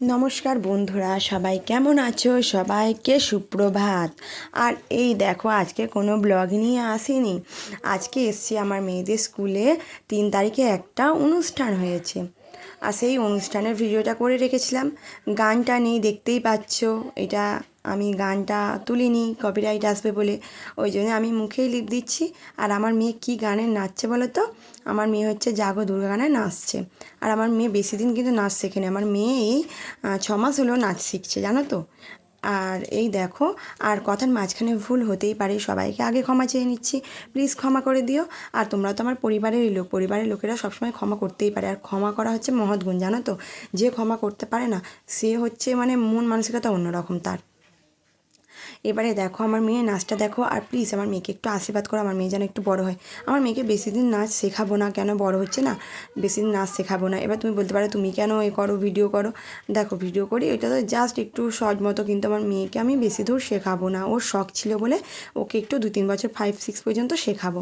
নমস্কার বন্ধুরা, সবাই কেমন আছো? সবাইকে সুপ্রভাত। আর এই দেখো, আজকে কোনো ব্লগ নিয়ে আসিনি। আজকে এসছি আমার মেয়েদের স্কুলে, তিন তারিখে একটা অনুষ্ঠান হয়েছে। আর সেই অনুষ্ঠানের ভিডিওটা করে রেখেছিলাম। গানটা নেই, দেখতেই পাচ্ছ। এটা আমি গানটা তুলিনি কপিরাইট আসবে বলে। ওই জন্য আমি মুখেই লিপ দিচ্ছি। আর আমার মেয়ে কি গানে নাচছে বলো তো? আমার মেয়ে হচ্ছে জাগো দুর্গা গানে নাচছে। আর আমার মেয়ে বেশি দিন কিন্তু নাচ শেখেনি আমার মেয়ে এই ছমাস হলেও নাচ শিখছে, জানো তো? আর এই দেখো, আর কথার মাঝখানে ভুল হতেই পারে, সবাইকে আগে ক্ষমা চেয়ে নিচ্ছি। প্লিজ ক্ষমা করে দিও। আর তোমরা তো আমার পরিবারেরই লোক, পরিবারের লোকেরা সবসময় ক্ষমা করতেই পারে। আর ক্ষমা করা হচ্ছে মহৎ গুণ, জানো তো? যে ক্ষমা করতে পারে না, সে হচ্ছে মানে মন মানসিকতা অন্যরকম তার। এবারে দেখো, আমার মেয়ে নাচটা দেখো, আর প্লিজ আমার মেয়েকে একটু আশীর্বাদ করো, আমার মেয়ে যেন একটু বড় হয়। আমার মেয়েকে বেশি দিন নাচ শেখাবো না, কেন বড় হচ্ছে না? বেশি দিন নাচ শেখাবো না। এবার তুমি বলতে পারো, তুমি কেন এ করো ভিডিও করো? দেখো ভিডিও করি, এটা তো জাস্ট একটু সহজ মতো, কিন্তু আমার মেয়েকে আমি বেশি দূর শেখাবো না। ওর শখ ছিল বলে ওকে একটু দু তিন বছর ফাইভ সিক্স পর্যন্ত শেখাবো।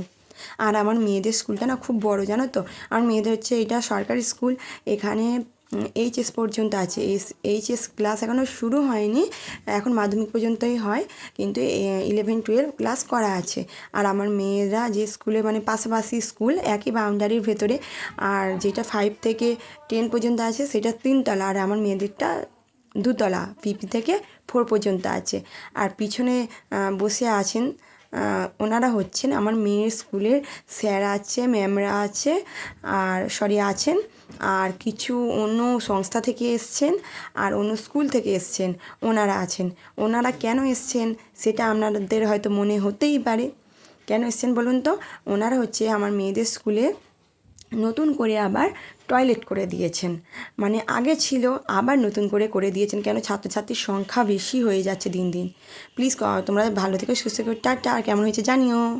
আর আমার মেয়েদের স্কুলটা না খুব বড়, জানো তো? আমার মেয়েদের হচ্ছে এটা সরকারি স্কুল এখানে এইচএস পর্যন্ত আছে। এইচএস ক্লাস এখনও শুরু হয়নি, এখন মাধ্যমিক পর্যন্তই হয়, কিন্তু ইলেভেন টুয়েলভ ক্লাস করা আছে। আর আমার মেয়েরা যে স্কুলে মানে পাশাপাশি স্কুল, একই বাউন্ডারির ভেতরে। আর যেটা ফাইভ থেকে টেন পর্যন্ত আছে, সেটা তিনতলা। আর আমার মেয়েদেরটা দুতলা পিপি থেকে ফোর পর্যন্ত আছে। আর পিছনে বসে আছেন ওনারা হচ্ছেন আমার মেয়ের স্কুলের স্যার আছে, ম্যামরা আছে, আর সরি আছেন, আর কিছু অন্য সংস্থা থেকে এসছেন, আর অন্য স্কুল থেকে এসছেন, ওনারা আছেন। ওনারা কেন এসছেন সেটা আপনাদের হয়তো মনে হতেই পারে। কেন এসছেন বলুন তো? ওনারা হচ্ছে আমার মেয়েদের স্কুলে নতুন করে আবার টয়লেট করে দিয়েছেন। মানে আগে ছিল, আবার নতুন করে করে দিয়েছেন কেন ছাত্রছাত্রীর সংখ্যা বেশি হয়ে যাচ্ছে দিন দিন। প্লিজ তোমরা ভালো থেকে, সুস্থ করে টাটা, আর কেমন হয়েছে জানিও।